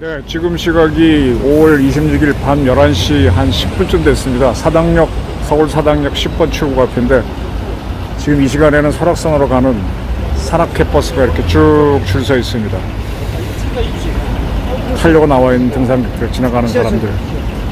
네, 지금 시각이 5월 26일 밤 11시 한 10분쯤 됐습니다. 사당역, 서울 사당역 10번 출구 앞인데 지금 이 시간에는 설악산으로 가는 산악회 버스가 이렇게 쭉 줄 서 있습니다. 타려고 나와 있는 등산객들, 지나가는 사람들.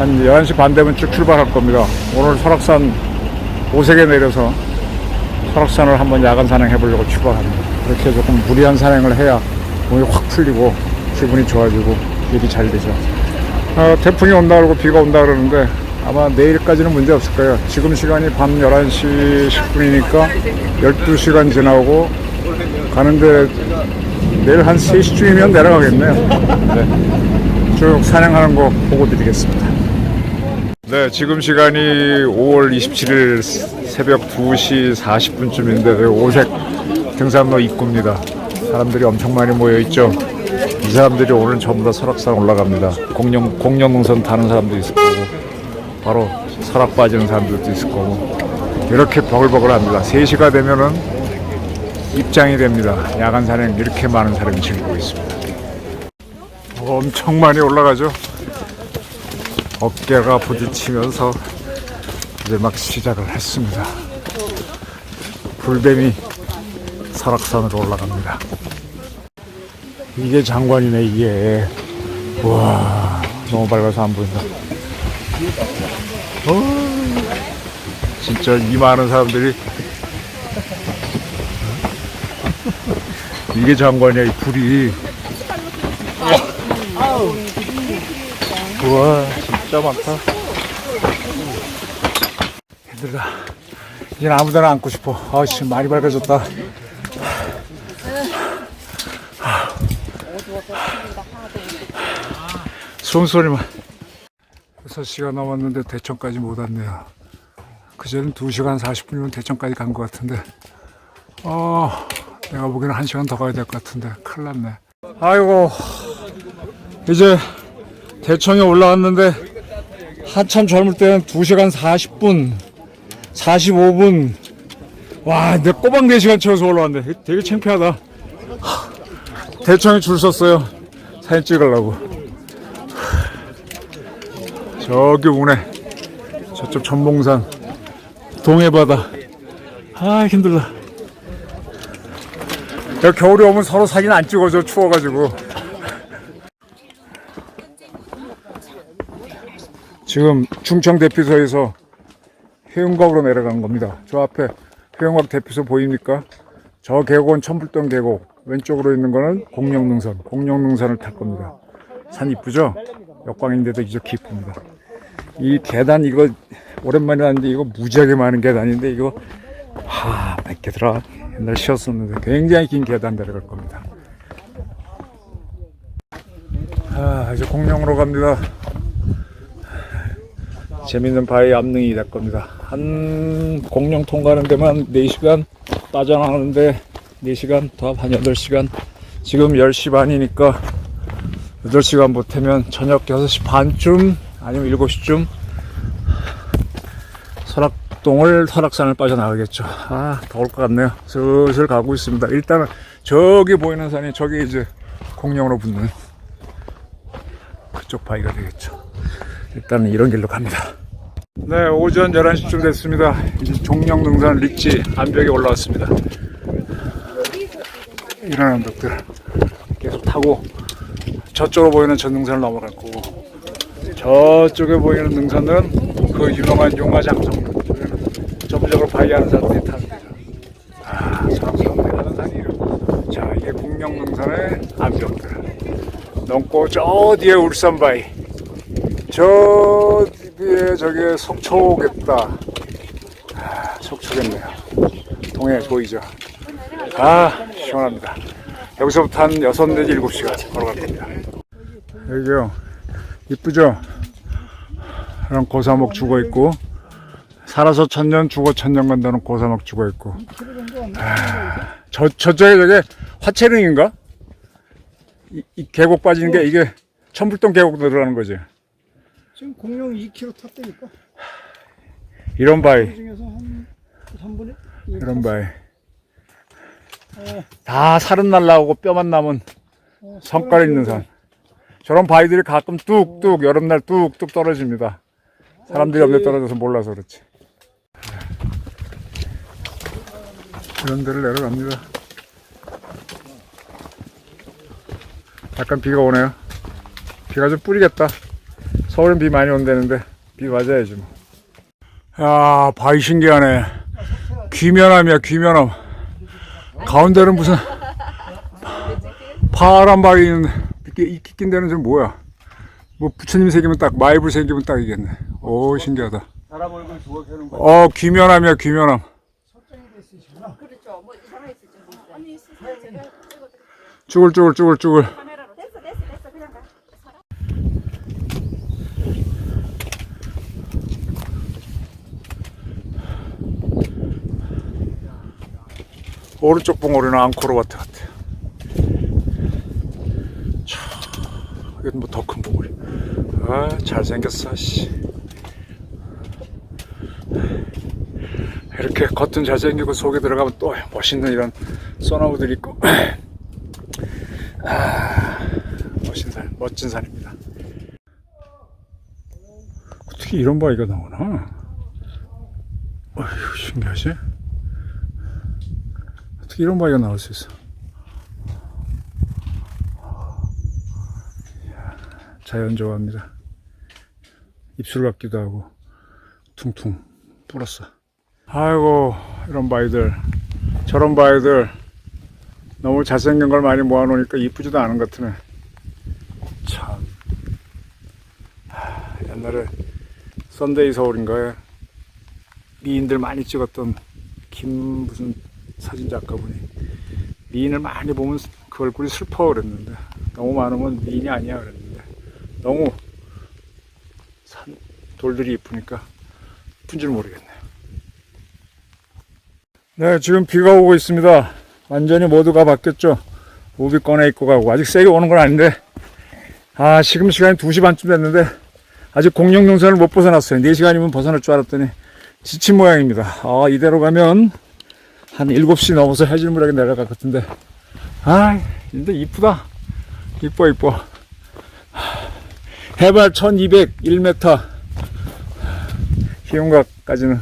한 11시 반 되면 쭉 출발할 겁니다. 오늘 설악산 오색에 내려서 설악산을 한번 야간 산행해 보려고 출발합니다. 이렇게 조금 무리한 산행을 해야 몸이 확 풀리고 기분이 좋아지고 일이 잘 되죠. 아, 태풍이 온다 그러고 비가 온다 그러는데 아마 내일까지는 문제 없을 거예요. 지금 시간이 밤 11시 10분이니까 12시간 지나고 가는데 내일 한 3시쯤이면 내려가겠네요. 네. 쭉 산행하는 거 보고 드리겠습니다. 네, 지금 시간이 5월 27일 새벽 2시 40분쯤인데 오색 등산로 입구입니다. 사람들이 엄청 많이 모여 있죠. 이 사람들이 오늘 전부 다 설악산 올라갑니다. 공룡 공룡 능선 타는 사람도 있을 거고, 바로 설악 빠지는 사람들도 있을 거고, 이렇게 버글버글합니다. 3시가 되면은 입장이 됩니다. 야간 산행 이렇게 많은 사람이 즐기고 있습니다. 엄청 많이 올라가죠. 어깨가 부딪히면서 이제 막 시작을 했습니다. 불뱀이 설악산으로 올라갑니다. 이게 장관이네 이게. 와 너무 밝아서 안 보인다. 어, 진짜 이 많은 사람들이 이게 장관이야 이 불이. 우와 진짜 많다. 힘들다 이제 아무데나 앉고 싶어. 아씨 많이 밝아졌다. 숨소리만. 6시가 넘었는데 대천까지 못 왔네요. 그전엔 2시간 40분이면 대천까지 간 것 같은데. 어 내가 보기에는 1시간 더 가야 될 것 같은데. 큰일 났네. 아이고 이제 대청에 올라왔는데 한참 젊을 때는 2시간 40분 45분. 와 내 꼬박 4시간 채워서 올라왔는데 되게 창피하다. 하, 대청에 줄 섰어요. 사진 찍으려고. 저기 우네. 저쪽 전봉산. 동해바다. 아 힘들다. 겨울에 오면 서로 사진 안 찍어줘 추워가지고 지금 충청 대피소에서 해운각으로 내려간 겁니다. 저 앞에 해운각 대피소 보입니까? 저 계곡은 천불동 계곡. 왼쪽으로 있는 거는 공룡능선. 공룡능선을 탈 겁니다. 산 이쁘죠? 역광인데도 이렇게 이쁩니다. 이 계단 이거 오랜만에 왔는데 이거 무지하게 많은 계단인데 이거 하, 몇 개더라? 옛날 쉬었었는데 굉장히 긴 계단 내려갈 겁니다. 아, 이제 공룡으로 갑니다. 재밌는 바위 암릉이 될 겁니다. 한 공룡 통과하는 데만 4시간 빠져나가는데 4시간 더한 8시간 지금 10시 반이니까 8시간 못하면 저녁 6시 반쯤 아니면 7시쯤 설악동을 설악산을 빠져나가겠죠. 아 더울 것 같네요. 슬슬 가고 있습니다. 일단은 저기 보이는 산이 저기 이제 공룡으로 붙는 그쪽 바위가 되겠죠. 일단은 이런 길로 갑니다. 네, 오전 11시쯤 됐습니다. 이제 종령능선 리치 암벽에 올라왔습니다. 이런 암벽들 계속 타고 저쪽으로 보이는 전능선을 넘어갈 거고 저쪽에 보이는 능선은 그 유명한 용화 장성 전문적으로 바위하는 사람들이 데죠. 아, 사람 사람들이 하는 산이에요. 자, 이게 공룡능선의 암벽들. 넘고 저 뒤에 울산바위. 저 뒤에 저게 속초겠다. 아, 속초겠네요. 동해 보이죠? 아, 시원합니다. 여기서부터 한 6, 내지 7시간 걸어갈 겁니다. 여기요. 이쁘죠? 이런 고사목 죽어 있고, 살아서 천년, 죽어 천년 간다는 고사목 죽어 있고. 아, 저, 저쪽에 저게 화채릉인가? 이, 이 계곡 빠지는 게 이게 천불동 계곡 들어가는 거지. 지금 공룡 2km 탔다니까. 이런 바위, 그 중에서 한 3분의 이런 바위. 다 살은 날라오고 뼈만 남은 성깔 있는 산. 저런 바위들이 가끔 뚝뚝 여름날 뚝뚝 떨어집니다. 사람들이 없는 데 떨어져서 몰라서 그렇지. 이런 데를 내려갑니다. 약간 비가 오네요. 비가 좀 뿌리겠다. 서울은 비 많이 온다는데 비 맞아야지 뭐. 야 바위 신기하네. 귀면함이야 귀면함. 가운데는 무슨 파란 바위 있는데 이렇게 이끼 낀 데는 좀 뭐야? 뭐 부처님 새기면 딱 마이불 새기면 딱이겠네. 오 신기하다. 사람 얼굴 조각하는 거. 어 귀면함이야 귀면함. 그렇죠. 뭐. 쭈글쭈글 쭈글쭈글. 카메라로 됐어 됐어 됐어 그냥 가. 오른쪽 봉우리는 앙코르와트 같아. 차, 이건 뭐 더 큰 봉우리. 아, 잘생겼어, 씨. 이렇게 겉은 잘생기고 속에 들어가면 또 멋있는 이런 소나무들이 있고. 아, 멋진 산, 멋진 산입니다. 어떻게 이런 바위가 나오나? 어휴, 신기하지? 이런 바위가 나올 수 있어? 자연 좋아합니다. 입술 같기도 하고 퉁퉁 불었어. 아이고 이런 바위들 저런 바위들 너무 잘생긴 걸 많이 모아놓으니까 이쁘지도 않은 것 같으네. 참 하, 옛날에 썬데이 서울인가에 미인들 많이 찍었던 김 무슨 사진 작가분이 미인을 많이 보면 그 얼굴이 슬퍼 그랬는데 너무 많으면 미인이 아니야 그랬는데 너무 산 돌들이 이쁘니까 이쁜 줄 모르겠네요. 네, 지금 비가 오고 있습니다. 완전히 모두가 바뀌었죠. 우비 꺼내 입고 가고 아직 세게 오는 건 아닌데 아 지금 시간이 2시 반쯤 됐는데 아직 공룡 능선을 못 벗어났어요. 4시간이면 벗어날 줄 알았더니 지친 모양입니다. 아 이대로 가면 한 7시 넘어서 해질무렵에 내려갈 것 같은데. 아 근데 이쁘다. 이뻐 이뻐. 해발 1201m 희용각까지는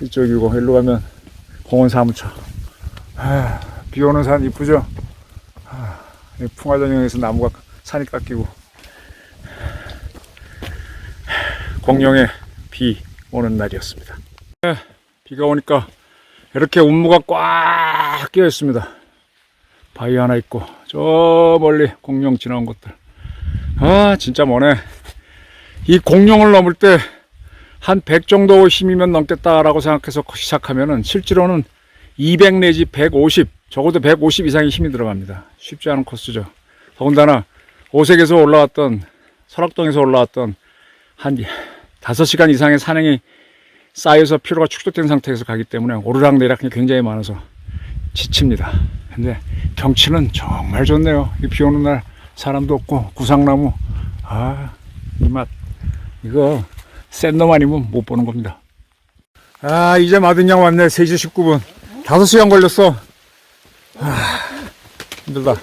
이쪽이고 일로 가면 공원 사무처. 아, 비 오는 산 이쁘죠? 아, 이 풍화전형에서 나무가 산이 깎이고. 공룡의 비 오는 날이었습니다. 네, 비가 오니까 이렇게 운무가 꽉 끼어 있습니다. 바위 하나 있고, 저 멀리 공룡 지나온 것들. 아, 진짜 머네. 이 공룡을 넘을 때 한 100 정도 힘이면 넘겠다라고 생각해서 시작하면은 실제로는 200 내지 150, 적어도 150 이상의 힘이 들어갑니다. 쉽지 않은 코스죠. 더군다나 오색에서 올라왔던, 설악동에서 올라왔던 한 5시간 이상의 산행이 쌓여서 피로가 축적된 상태에서 가기 때문에 오르락내락이 굉장히 많아서 지칩니다. 근데 경치는 정말 좋네요. 이비 오는 날 사람도 없고 구상나무 아 이 맛 이거 센 놈 아니면 못 보는 겁니다. 아 이제 마등양 왔네 3시 19분 5시간 걸렸어. 아 힘들다.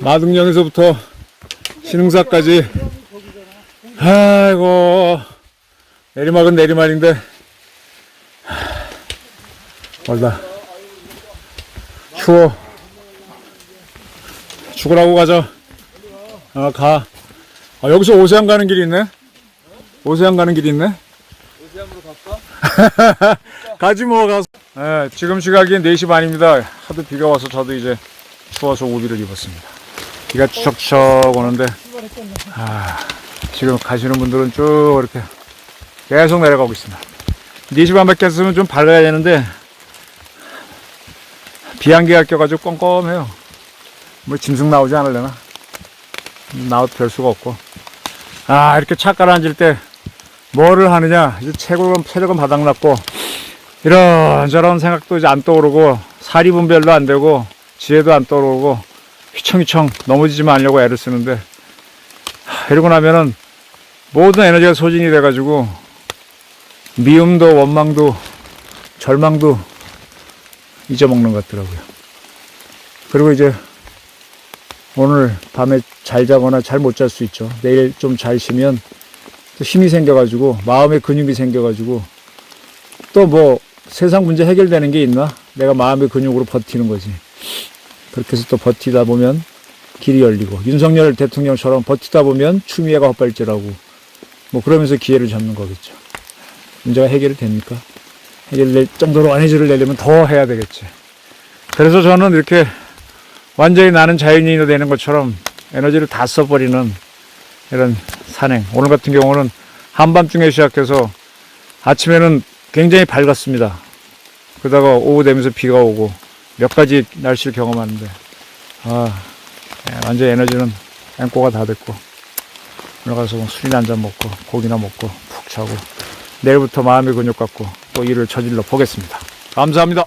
마등령에서부터 신흥사까지 아이고 내리막은 내리막인데. 하, 멀다. 추워. 죽으라고 가자. 아가. 아, 여기서 오세안 가는 길이 있네. 오세안 가는 길이 있네. 오세암으로 갈까? 가지 뭐 가서. 네, 지금 시각이 4시 반입니다. 하도 비가 와서 저도 이제 추워서 우비를 입었습니다. 비가 추적추적 오는데 아, 지금 가시는 분들은 쭉 이렇게 계속 내려가고 있습니다. 4시 반 밖에 했으면 좀 밝아야 되는데 비안개가 껴가지고 껌껌해요. 뭐 짐승 나오지 않을려나? 나와도 별 수가 없고. 아 이렇게 차 깔아앉을 때 뭐를 하느냐 이제 체력은, 체력은 바닥났고 이런저런 생각도 이제 안 떠오르고 사리 분별도 안 되고 지혜도 안 떠오르고 휘청휘청 넘어지지만 않으려고 애를 쓰는데 하, 이러고 나면은 모든 에너지가 소진이 돼가지고 미움도 원망도 절망도 잊어먹는 것 같더라고요. 그리고 이제 오늘 밤에 잘 자거나 잘 못 잘 수 있죠. 내일 좀 잘 쉬면 또 힘이 생겨가지고 마음의 근육이 생겨가지고 또 뭐 세상 문제 해결되는 게 있나? 내가 마음의 근육으로 버티는 거지. 그렇게 해서 또 버티다 보면 길이 열리고 윤석열 대통령처럼 버티다 보면 추미애가 헛발질하고 뭐 그러면서 기회를 잡는 거겠죠. 문제가 해결이 됩니까? 해결될 정도로 에너지를 내려면 더 해야 되겠지. 그래서 저는 이렇게 완전히 나는 자연인이 되는 것처럼 에너지를 다 써버리는 이런 산행. 오늘 같은 경우는 한밤중에 시작해서 아침에는 굉장히 밝았습니다. 그러다가 오후 되면서 비가 오고 몇 가지 날씨를 경험하는데, 아, 예, 완전 에너지는 앵꼬가 다 됐고, 오늘 가서 뭐 술이나 한잔 먹고, 고기나 먹고, 푹 자고, 내일부터 마음의 근육 갖고 또 일을 저질러 보겠습니다. 감사합니다.